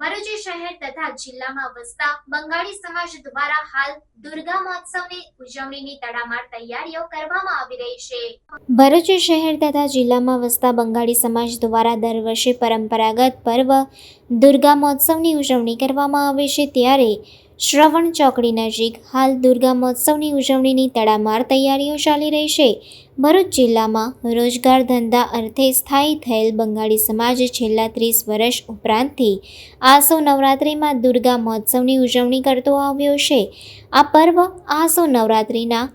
ભરૂચ શહેર તથા જિલ્લામાં વસતા બંગાળી સમાજ દ્વારા હાલ દુર્ગા મહોત્સવની ઉજવણીની તડામાર તૈયારીઓ કરવામાં આવી રહી છે. ભરૂચ શહેર તથા જિલ્લામાં વસતા બંગાળી સમાજ દ્વારા દર વર્ષે પરંપરાગત પર્વ દુર્ગા મહોત્સવની ઉજવણી કરવામાં આવે છે ત્યારે શ્રવણ ચોકડી નજીક હાલ દુર્ગા મહોત્સવની ઉજવણીની તડામાર તૈયારીઓ ચાલી રહી છે. ભરૂચ જિલ્લામાં રોજગાર ધંધા અર્થે સ્થાયી થયેલ બંગાળી સમાજ છેલ્લા ત્રીસ વર્ષ ઉપરાંતથી આસો નવરાત્રિમાં દુર્ગા મહોત્સવની ઉજવણી કરતો આવ્યો છે. આ પર્વ આસો નવરાત્રિના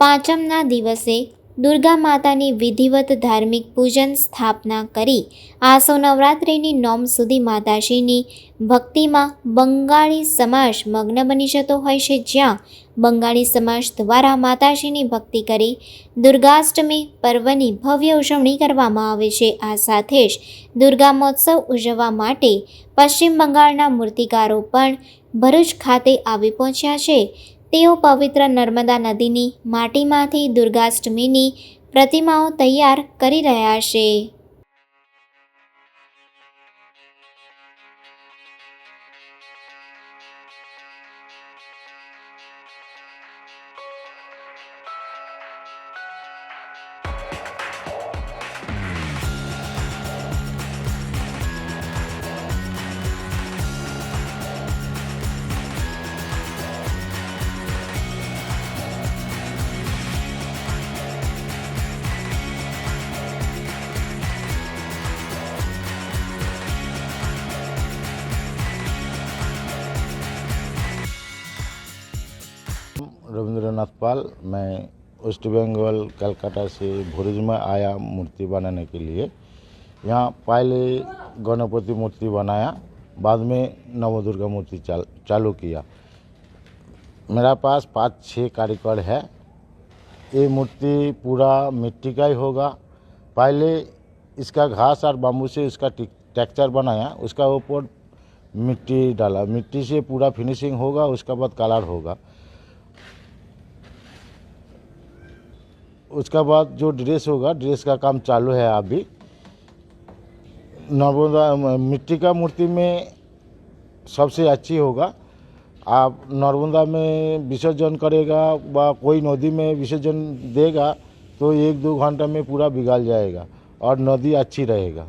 પાંચમના દિવસે દુર્ગા માતાની વિધિવત ધાર્મિક પૂજન સ્થાપના કરી આસો નવરાત્રિની નોમ સુધી માતાશ્રીની ભક્તિમાં બંગાળી સમાજ મગ્ન બની જતો હોય છે. જ્યાં બંગાળી સમાજ દ્વારા માતાશ્રીની ભક્તિ કરી દુર્ગાષ્ટમી પર્વની ભવ્ય ઉજવણી કરવામાં આવે છે. આ સાથે જ દુર્ગા મહોત્સવ ઉજવવા માટે પશ્ચિમ બંગાળના મૂર્તિકારો પણ ભરૂચ ખાતે આવી પહોંચ્યા છે. તેઓ પવિત્ર નર્મદા નદીની માટીમાંથી દુર્ગાષ્ટમીની પ્રતિમાઓ તૈયાર કરી રહ્યા છે. रविंद्रनाथ पाल मैं वेस्ट बंगाल कलकत्ता से भोरज में आया मूर्ति बनाने के लिए। यहाँ पहले गणपति मूर्ति बनाया बाद में नवदुर्गा मूर्ति चाल, चालू किया। मेरा पास पाँच छः कारीगर है। ये मूर्ति पूरा मिट्टी का ही होगा। पहले इसका घास और बाम्बू से इसका टेक्चर बनाया उसका ऊपर मिट्टी डाला। मिट्टी से पूरा फिनिशिंग होगा उसका बाद कलर होगा। उसका बाद जो ड्रेस होगा ड्रेस का काम चालू है अभी। नर्मदा मिट्टी का मूर्ति में सबसे अच्छी होगा। आप नर्मदा में विसर्जन करेगा व कोई नदी में विसर्जन देगा तो एक दो घंटा में पूरा बिगाड़ जाएगा और नदी अच्छी रहेगा।